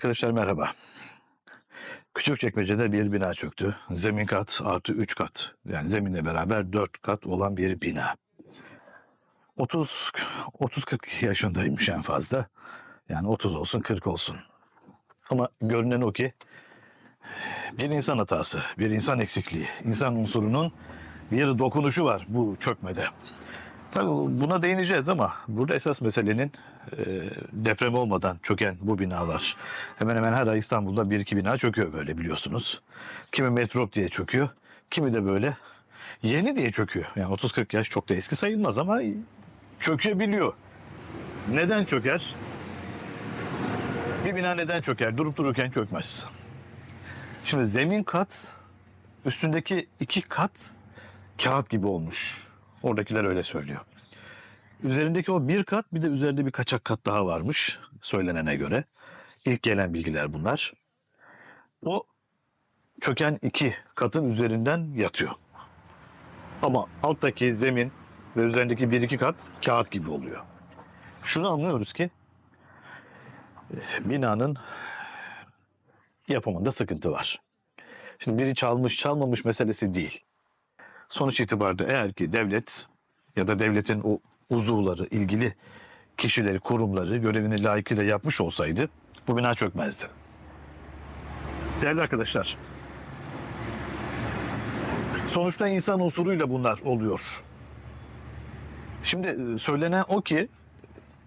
Arkadaşlar merhaba. Küçükçekmece'de bir bina çöktü. Zemin kat artı 3 kat. Yani zeminle beraber 4 kat olan bir bina. 30 30-40 yaşındaymış en fazla. Yani 30 olsun 40 olsun. Ama görünen o ki bir insan hatası, bir insan eksikliği, insan unsurunun bir dokunuşu var bu çökmede. Tabii buna değineceğiz ama burada esas meselenin e, deprem olmadan çöken bu binalar. Hemen hemen her ay İstanbul'da bir iki bina çöküyor böyle biliyorsunuz. Kimi metrop diye çöküyor, kimi de böyle yeni diye çöküyor. Yani 30-40 yaş çok da eski sayılmaz ama çökebiliyor. Neden çöker? Bir bina neden çöker? Durup dururken çökmez. Şimdi zemin kat, üstündeki iki kat kağıt gibi olmuş. Oradakiler öyle söylüyor. Üzerindeki o bir kat bir de üzerinde bir kaçak kat daha varmış söylenene göre. İlk gelen bilgiler bunlar. O çöken iki katın üzerinden yatıyor. Ama alttaki zemin ve üzerindeki bir iki kat kağıt gibi oluyor. Şunu anlıyoruz ki binanın yapımında sıkıntı var. Şimdi biri çalmış çalmamış meselesi değil. Sonuç itibariyle eğer ki devlet ya da devletin o uzuvları, ilgili kişileri, kurumları görevini layıkıyla yapmış olsaydı bu bina çökmezdi. Değerli arkadaşlar, sonuçta insan unsuruyla bunlar oluyor. Şimdi e, söylenen o ki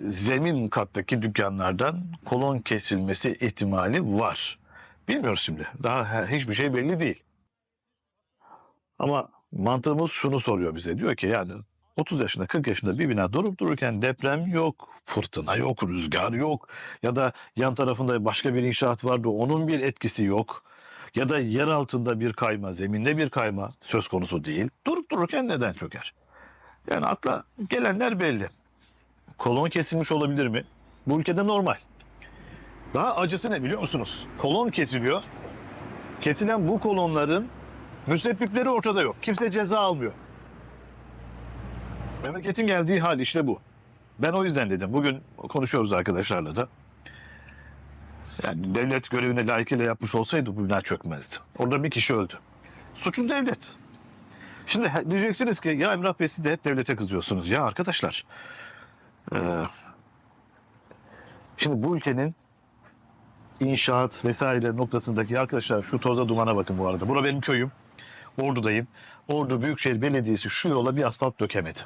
zemin kattaki dükkanlardan kolon kesilmesi ihtimali var. Bilmiyoruz şimdi. Daha hiçbir şey belli değil. Ama mantığımız şunu soruyor bize. Diyor ki yani 30 yaşında 40 yaşında bir bina durup dururken deprem yok, fırtına yok, rüzgar yok ya da yan tarafında başka bir inşaat vardı onun bir etkisi yok ya da yer altında bir kayma, zeminde bir kayma söz konusu değil. Durup dururken neden çöker? Yani akla gelenler belli. Kolon kesilmiş olabilir mi? Bu ülkede normal. Daha acısı ne biliyor musunuz? Kolon kesiliyor. Kesilen bu kolonların müsebbipleri ortada yok. Kimse ceza almıyor. Memleketin geldiği hal işte bu. Ben o yüzden dedim. Bugün konuşuyoruz arkadaşlarla da. Yani devlet görevini layıkıyla yapmış olsaydı bu bina çökmezdi. Orada bir kişi öldü. Suçlu devlet. Şimdi diyeceksiniz ki ya Emrah Bey siz de hep devlete kızıyorsunuz. Ya arkadaşlar. eee, şimdi bu ülkenin inşaat vesaire noktasındaki arkadaşlar şu toza dumana bakın bu arada. Bura benim köyüm. Ordu'dayım. Ordu Büyükşehir Belediyesi şu yola bir asfalt dökemedi.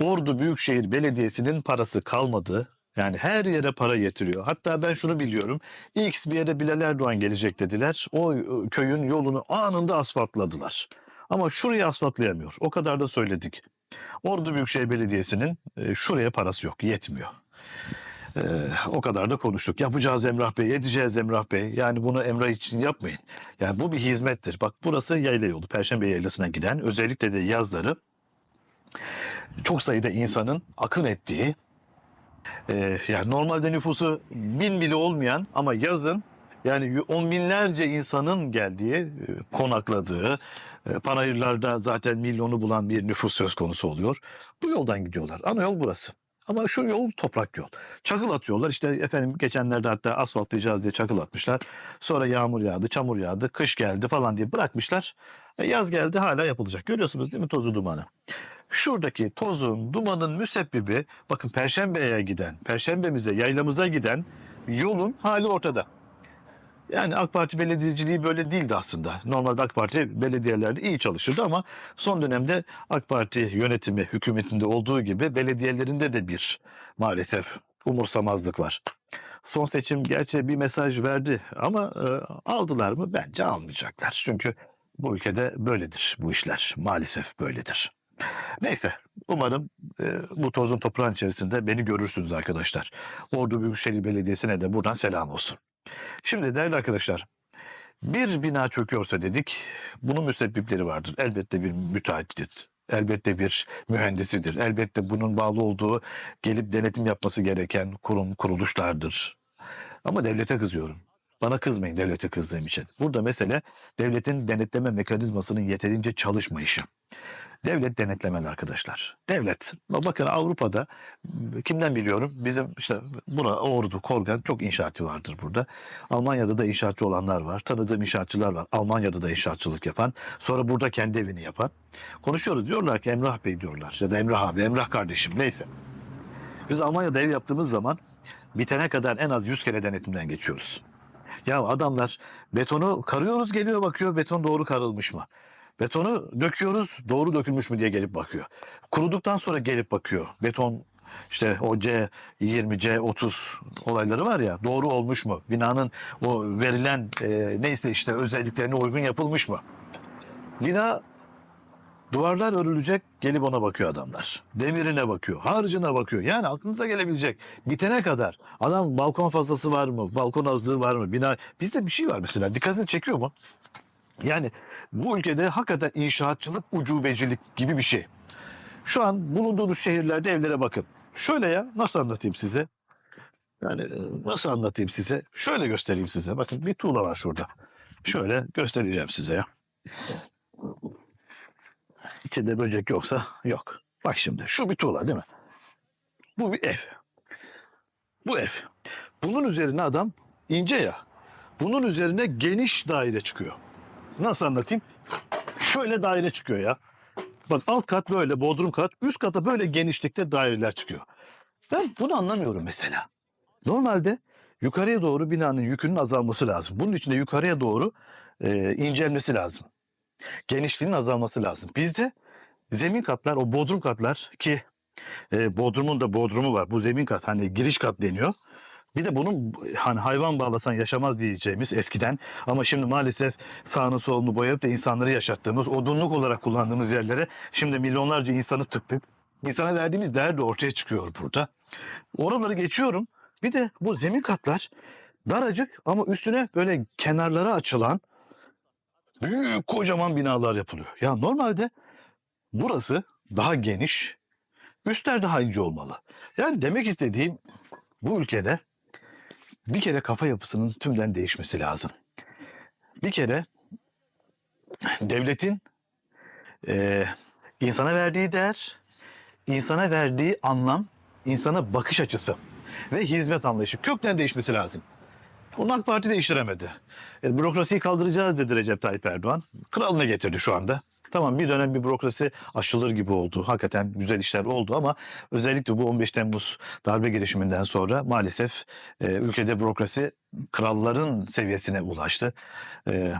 Ordu Büyükşehir Belediyesi'nin parası kalmadı. Yani her yere para yetiriyor. Hatta ben şunu biliyorum. X bir yere Bilal Erdoğan gelecek dediler. O e, köyün yolunu anında asfaltladılar. Ama şurayı asfaltlayamıyor. O kadar da söyledik. Ordu Büyükşehir Belediyesi'nin e, şuraya parası yok. Yetmiyor. Ee, o kadar da konuştuk. Yapacağız Emrah Bey, edeceğiz Emrah Bey. Yani bunu Emrah için yapmayın. Yani bu bir hizmettir. Bak burası yayla yolu. Perşembe yaylasına giden özellikle de yazları çok sayıda insanın akın ettiği e, yani normalde nüfusu bin bile olmayan ama yazın yani on binlerce insanın geldiği, e, konakladığı, e, panayırlarda zaten milyonu bulan bir nüfus söz konusu oluyor. Bu yoldan gidiyorlar. Ana yol burası. Ama şu yol toprak yol. Çakıl atıyorlar. İşte efendim geçenlerde hatta asfaltlayacağız diye çakıl atmışlar. Sonra yağmur yağdı, çamur yağdı, kış geldi falan diye bırakmışlar. E, yaz geldi hala yapılacak. Görüyorsunuz değil mi tozu dumanı? Şuradaki tozun, dumanın müsebbibi bakın Perşembe'ye giden, Perşembemize, yaylamıza giden yolun hali ortada. Yani AK Parti belediyeciliği böyle değildi aslında. Normalde AK Parti belediyelerde iyi çalışırdı ama son dönemde AK Parti yönetimi, hükümetinde olduğu gibi belediyelerinde de bir maalesef umursamazlık var. Son seçim gerçi bir mesaj verdi ama e, aldılar mı? Bence almayacaklar. Çünkü bu ülkede böyledir bu işler. Maalesef böyledir. Neyse umarım e, bu tozun toprağın içerisinde beni görürsünüz arkadaşlar. Ordu Büyükşehir Belediyesi'ne de buradan selam olsun. Şimdi değerli arkadaşlar bir bina çöküyorsa dedik bunun müsebbipleri vardır. Elbette bir müteahhittir. Elbette bir mühendisidir. Elbette bunun bağlı olduğu gelip denetim yapması gereken kurum kuruluşlardır. Ama devlete kızıyorum. Bana kızmayın devlete kızdığım için. Burada mesele devletin denetleme mekanizmasının yeterince çalışmayışı. Devlet denetlemeli arkadaşlar. Devlet. Bakın Avrupa'da kimden biliyorum? Bizim işte buna Ordu, Korgan çok inşaatçı vardır burada. Almanya'da da inşaatçı olanlar var. Tanıdığım inşaatçılar var. Almanya'da da inşaatçılık yapan. Sonra burada kendi evini yapan. Konuşuyoruz diyorlar ki Emrah Bey diyorlar. Ya da Emrah abi, Emrah kardeşim neyse. Biz Almanya'da ev yaptığımız zaman bitene kadar en az 100 kere denetimden geçiyoruz. Ya adamlar betonu karıyoruz geliyor bakıyor beton doğru karılmış mı? Betonu döküyoruz doğru dökülmüş mü diye gelip bakıyor. Kuruduktan sonra gelip bakıyor. Beton işte o C20, C30 olayları var ya doğru olmuş mu? Binanın o verilen e, neyse işte özelliklerine uygun yapılmış mı? Bina Duvarlar örülecek gelip ona bakıyor adamlar. Demirine bakıyor, harcına bakıyor. Yani aklınıza gelebilecek. Bitene kadar adam balkon fazlası var mı? Balkon azlığı var mı? Bina bizde bir şey var mesela. Dikkatini çekiyor mu? Yani bu ülkede hakikaten inşaatçılık, ucubecilik gibi bir şey. Şu an bulunduğunuz şehirlerde evlere bakın. Şöyle ya nasıl anlatayım size? Yani e, nasıl anlatayım size? Şöyle göstereyim size. Bakın bir tuğla var şurada. Şöyle göstereceğim size ya. İçinde böcek yoksa yok. Bak şimdi şu bir tuğla değil mi? Bu bir ev. Bu ev. Bunun üzerine adam ince ya. Bunun üzerine geniş daire çıkıyor. Nasıl anlatayım? Şöyle daire çıkıyor ya. Bak alt kat böyle bodrum kat, üst kata böyle genişlikte daireler çıkıyor. Ben bunu anlamıyorum mesela. Normalde yukarıya doğru binanın yükünün azalması lazım. Bunun için de yukarıya doğru e, incelmesi lazım genişliğinin azalması lazım. Bizde zemin katlar, o bodrum katlar ki e, bodrumun da bodrumu var. Bu zemin kat hani giriş kat deniyor. Bir de bunun hani hayvan bağlasan yaşamaz diyeceğimiz eskiden ama şimdi maalesef sağını solunu boyayıp da insanları yaşattığımız odunluk olarak kullandığımız yerlere şimdi milyonlarca insanı tıktık. İnsana verdiğimiz değer de ortaya çıkıyor burada. Oraları geçiyorum. Bir de bu zemin katlar daracık ama üstüne böyle kenarlara açılan büyük kocaman binalar yapılıyor. Ya normalde burası daha geniş, üstler daha ince olmalı. Yani demek istediğim bu ülkede bir kere kafa yapısının tümden değişmesi lazım. Bir kere devletin eee, insana verdiği değer, insana verdiği anlam, insana bakış açısı ve hizmet anlayışı kökten değişmesi lazım. Bunu AK Parti değiştiremedi. E, bürokrasiyi kaldıracağız dedi Recep Tayyip Erdoğan. Kralını getirdi şu anda. Tamam bir dönem bir bürokrasi aşılır gibi oldu. Hakikaten güzel işler oldu ama özellikle bu 15 Temmuz darbe girişiminden sonra maalesef e, ülkede bürokrasi kralların seviyesine ulaştı. E,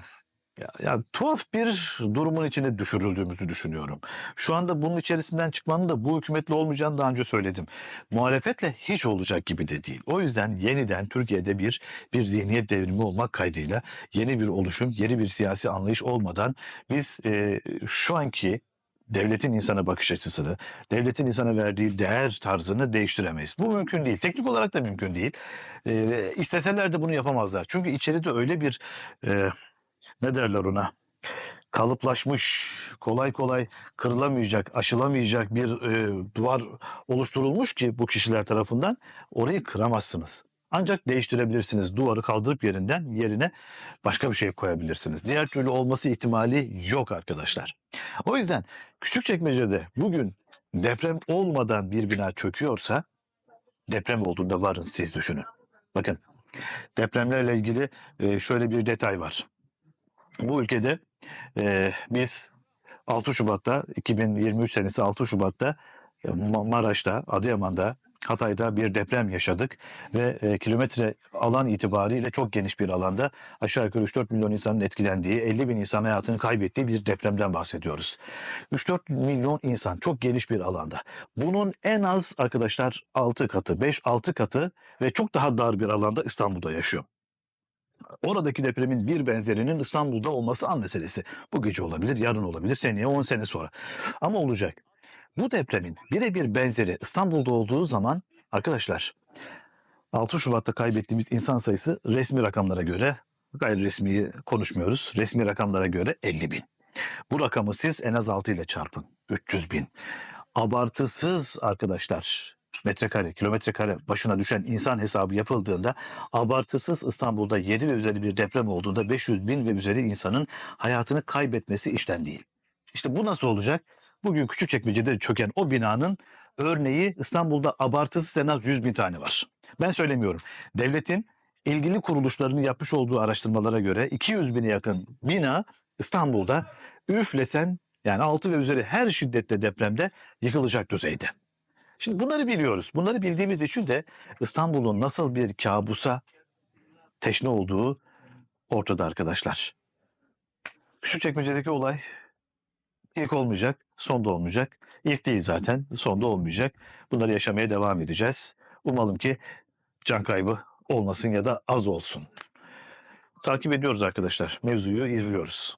ya, ya tuhaf bir durumun içine düşürüldüğümüzü düşünüyorum. Şu anda bunun içerisinden çıkmanın da bu hükümetle olmayacağını daha önce söyledim. Muhalefetle hiç olacak gibi de değil. O yüzden yeniden Türkiye'de bir bir zihniyet devrimi olmak kaydıyla yeni bir oluşum, yeni bir siyasi anlayış olmadan biz e, şu anki devletin insana bakış açısını, devletin insana verdiği değer tarzını değiştiremeyiz. Bu mümkün değil. Teknik olarak da mümkün değil. E, isteseler de bunu yapamazlar. Çünkü içeride öyle bir e, ne derler ona? Kalıplaşmış, kolay kolay kırılamayacak, aşılamayacak bir e, duvar oluşturulmuş ki bu kişiler tarafından orayı kıramazsınız. Ancak değiştirebilirsiniz. Duvarı kaldırıp yerinden yerine başka bir şey koyabilirsiniz. Diğer türlü olması ihtimali yok arkadaşlar. O yüzden Küçükçekmece'de bugün deprem olmadan bir bina çöküyorsa deprem olduğunda varın siz düşünün. Bakın depremlerle ilgili e, şöyle bir detay var bu ülkede e, biz 6 Şubat'ta 2023 senesi 6 Şubat'ta Ma- Maraş'ta, Adıyaman'da, Hatay'da bir deprem yaşadık ve e, kilometre alan itibariyle çok geniş bir alanda aşağı yukarı 3-4 milyon insanın etkilendiği, 50 bin insan hayatını kaybettiği bir depremden bahsediyoruz. 3-4 milyon insan çok geniş bir alanda. Bunun en az arkadaşlar 6 katı, 5-6 katı ve çok daha dar bir alanda İstanbul'da yaşıyor. Oradaki depremin bir benzerinin İstanbul'da olması an meselesi. Bu gece olabilir, yarın olabilir, seneye 10 sene sonra. Ama olacak. Bu depremin birebir benzeri İstanbul'da olduğu zaman arkadaşlar 6 Şubat'ta kaybettiğimiz insan sayısı resmi rakamlara göre gayri resmi konuşmuyoruz. Resmi rakamlara göre 50 bin. Bu rakamı siz en az 6 ile çarpın. 300 bin. Abartısız arkadaşlar metrekare, kilometre kare başına düşen insan hesabı yapıldığında abartısız İstanbul'da 7 ve üzeri bir deprem olduğunda 500 bin ve üzeri insanın hayatını kaybetmesi işten değil. İşte bu nasıl olacak? Bugün Küçükçekmece'de çöken o binanın örneği İstanbul'da abartısız en az 100 bin tane var. Ben söylemiyorum. Devletin ilgili kuruluşlarının yapmış olduğu araştırmalara göre 200 bine yakın bina İstanbul'da üflesen yani 6 ve üzeri her şiddetli depremde yıkılacak düzeyde. Şimdi bunları biliyoruz. Bunları bildiğimiz için de İstanbul'un nasıl bir kabusa teşne olduğu ortada arkadaşlar. Küçükçekmece'deki olay ilk olmayacak, son da olmayacak. İlk değil zaten, son da olmayacak. Bunları yaşamaya devam edeceğiz. Umalım ki can kaybı olmasın ya da az olsun. Takip ediyoruz arkadaşlar. Mevzuyu izliyoruz.